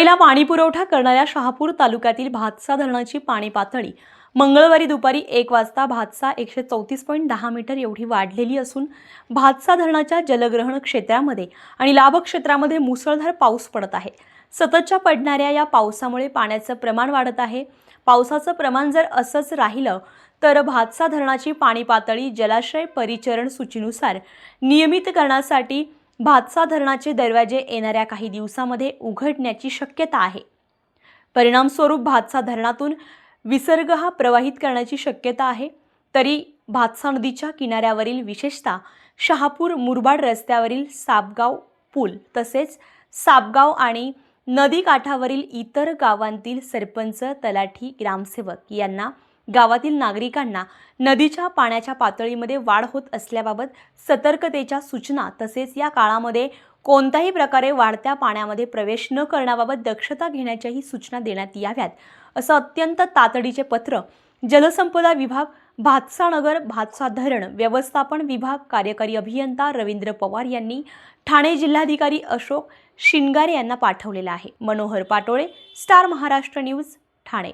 मुंबईला पाणी पुरवठा करणाऱ्या शहापूर तालुक्यातील भातसा धरणाची पाणी पातळी मंगळवारी दुपारी एक वाजता भातसा एकशे चौतीस पॉईंट दहा मीटर एवढी वाढलेली असून भातसा धरणाच्या जलग्रहण क्षेत्रामध्ये आणि लाभ क्षेत्रामध्ये मुसळधार पाऊस पडत आहे. सततच्या पडणाऱ्या या पावसामुळे पाण्याचं प्रमाण वाढत आहे. पावसाचं प्रमाण जर असंच राहिलं तर भातसा धरणाची पाणी पातळी जलाशय परिचरण सूचीनुसार नियमित करण्यासाठी भातसा धरणाचे दरवाजे येणाऱ्या काही दिवसामध्ये उघडण्याची शक्यता आहे. परिणामस्वरूप भातसा धरणातून विसर्ग हा प्रवाहित करण्याची शक्यता आहे. तरी भातसा नदीच्या किनाऱ्यावरील विशेषतः शहापूर मुरबाड रस्त्यावरील सापगाव पूल तसेच सापगाव आणि नदी काठावरील इतर गावांतील सरपंच तलाठी ग्रामसेवक यांना गावातील नागरिकांना नदीच्या पाण्याच्या पातळीमध्ये वाढ होत असल्याबाबत सतर्कतेच्या सूचना तसेच या काळामध्ये कोणत्याही प्रकारे वाढत्या पाण्यामध्ये प्रवेश न करण्याबाबत दक्षता घेण्याच्याही सूचना देण्यात याव्यात. असं अत्यंत तातडीचे पत्र जलसंपदा विभाग भातसा नगर भातसा धरण व्यवस्थापन विभाग कार्यकारी अभियंता रवींद्र पवार यांनी ठाणे जिल्हाधिकारी अशोक शिंगारे यांना पाठवलेलं आहे. Manohar Patole Star Maharashtra news Thane.